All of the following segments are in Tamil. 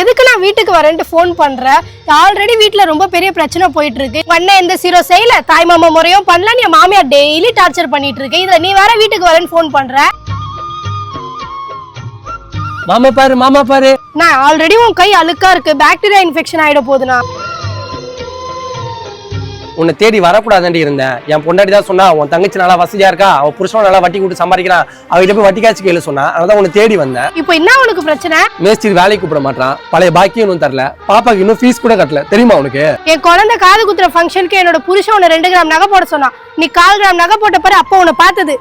எதுக்கு நான் வீட்டுக்கு வரேன்ட்டு ஃபோன் பண்றேன் ஆல்ரெடி வீட்ல ரொம்ப பெரிய பிரச்சனை போயிட்டு இருக்கு அண்ணன் எந்த சீரோ செய்யல. தாய் மாமா முறையும் பண்ணல. என் மாமியார் டெய்லி டார்ச்சர் பண்ணிட்டு இருக்கு இதுல நீ வேற வீட்டுக்கு வரேன்னு ஃபோன் பண்ற? மாமா பாரு மாமா பாரு. நான் ஆல்ரெடி உன் கை அழுக்கா இருக்கு. பாக்டீரியா இன்ஃபெக்ஷன் ஆயிட போகுதுண்ணா. உன்னை தேடி வரக்கூடாதுன்னு இருந்தேன். என் பொண்டாட்டி தான் சொன்னா உன் தங்கச்சி நல்லா வசதியா இருக்கா? அவன் புருஷன் நல்லா வட்டி கொடுத்து சம்பாதிக்கிறான். அவகிட்ட போய் வட்டி காய்ச்சி கேளு சொன்னா அதான் உன்னை தேடி வந்தேன். இப்போ என்ன உனக்கு பிரச்சனை? மேஸ்திரி வேலைக்கு கூப்பிட மாட்டான். பழைய பாக்கியம் இன்னும் தரல. பாப்பாக்கு இன்னும் ஃபீஸ் கூட கட்டல. தெரியுமா உனக்கு? என் குழந்தை காது குத்துற ஃபங்க்ஷனுக்கு என்னோட புருஷன் உன்னை ரெண்டு கிராம் நகை போட சொன்னான். நீ கால் கிராம் நகை போட்ட பாரு அப்போ உன்னை பார்த்தது.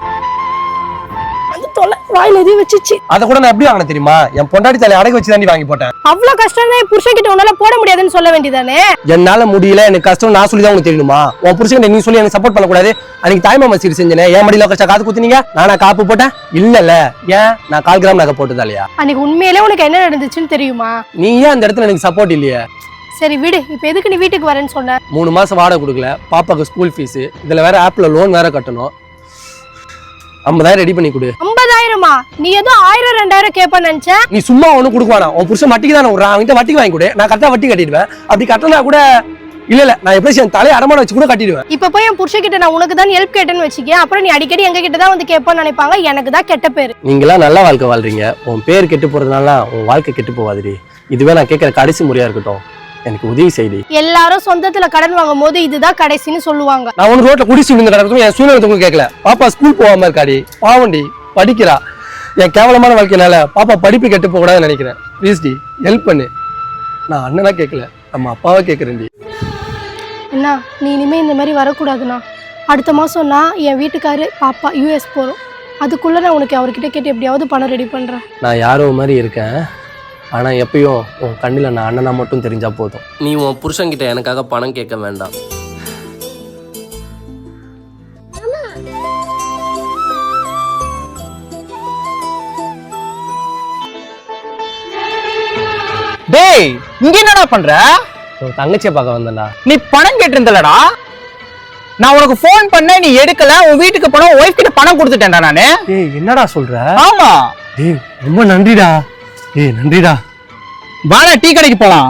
தொலை வாயில எதையும் வச்சுச்சு. அதை கூட நான் எப்படி வாங்கினேன் தெரியுமா? என் பொண்டாட்டி தலையை அடகு வச்சு தாண்டி வாங்கி போட்டேன். அவ்வளவு கஷ்டம் தான் புருஷன் கிட்ட உன்னால போட முடியாதுன்னு சொல்ல வேண்டியதானே என்னால முடியல எனக்கு கஷ்டம் நான் சொல்லி தான் உனக்கு தெரியணுமா? உன் புருஷன் நீ சொல்லி எனக்கு சப்போர்ட் பண்ணக்கூடாது. அன்னைக்கு தாய்மாமா சீர் செஞ்சேனே என் மடியில கஷ்டம் காது குத்துனீங்க? நானா காப்பு போட்டேன்? இல்லல்ல. ஏன்? நான் கால் கிராம் நகை போட்டதா இல்லையா? அன்னைக்கு உண்மையிலே உனக்கு என்ன நடந்துச்சுன்னு தெரியுமா? நீ ஏன் அந்த இடத்துல எனக்கு சப்போர்ட் இல்லையே? சரி விடு. இப்போ எதுக்கு நீ வீட்டுக்கு வரேன்னு சொன்ன? மூணு மாசம் வாடகை கொடுக்கல. பாப்பாக்கு ஸ்கூல் ஃபீஸ் இதுல வேற ஆப்ல லோன் வேற கட்டணும். ஐம்பதாயிரம் ரெடி பண்ணி கொடு. ஐம்பதாயிரமா நீ ஏதோ ஆயிரம் ரெண்டாயிரம் கேட்பேன்னு நினைச்சேன் நீ சும்மா ஒன்றும் கொடுக்குவானா உன் புருஷன் வட்டிக்கு தானே விட்றான். அவன்கிட்ட வட்டிக்கு வாங்கி கொடு. நான் கரெக்டாக வட்டி கட்டிடுவேன். அப்படி கட்டினா கூட இல்ல இல்ல நான் எப்படி என் தலையை அடமான வச்சு கூட கட்டிடுவேன். இப்ப போய் என் புருஷன் கிட்ட நான் உனக்கு தான் ஹெல்ப் கேட்டேன்னு வச்சுக்கேன் அப்புறம் நீ அடிக்கடி எங்க கிட்ட தான் வந்து கேட்பேன்னு நினைப்பாங்க? எனக்கு தான் கெட்ட பேரு. நீங்களாம் நல்ல வாழ்க்கை வாழ்றீங்க. உன் பேர் கெட்டு போறதுனால உன் வாழ்க்கை கெட்டு போவாதுடி இதுவே நான் கேட்குற கடைசி முறையா இருக்கட்டும். எனக்கு உதவி செய்டி. எல்லாரும் சொந்தத்துல கடன் வாங்கும் போது இதுதான் கடைசின்னு சொல்லுவாங்க. நான் ஒன்று ரோட்ல குடிச்சு விழுந்து கிடக்கும் என் சூழ்நிலை உங்களுக்கு கேட்கல. பாப்பா ஸ்கூல் போகாம இருக்காடி. பாவண்டி படிக்கிறா. என் கேவலமான வாழ்க்கையினால பாப்பா படிப்பு கெட்டு போக கூடாதுன்னு நினைக்கிறேன். ப்ளீஸ் டி ஹெல்ப் பண்ணு. நான் அண்ணனா கேட்கல நம்ம அப்பாவை கேட்குறேன்டி என்ன நீ இனிமே இந்த மாதிரி வரக்கூடாதுண்ணா. அடுத்த மாசம் நான் என் வீட்டுக்காரு பாப்பா யூஎஸ் போறோம். அதுக்குள்ள நான் உனக்கு அவர்கிட்ட கேட்டு எப்படியாவது பணம் ரெடி பண்றேன். நான் யாரோ மாதிரி இருக்கேன். ஆனா எப்பயும் உன் கண்ணில் நான் அண்ணனா மட்டும் தெரிஞ்சா போதும். நீ உன் புருஷன்கிட்ட எனக்காக பணம் கேட்க வேண்டாம். டேய் இங்க என்னடா பண்ற? தங்கச்சியை பார்க்க வந்தேன்டா. நீ பணம் கேட்டிருந்தலடா. நான் உனக்கு ஃபோன் பண்ண நீ எடுக்கல உன் வீட்டுக்கு பணம் ஒய்ஃப் கிட்ட பணம் கொடுத்துட்டேன்டா நானு. ஏய் என்னடா சொல்ற? ஆமா. ஏய் ரொம்ப நன்றிடா. ஏய் நன்றிடா. வாடா டீ கடைக்கு போலாம்.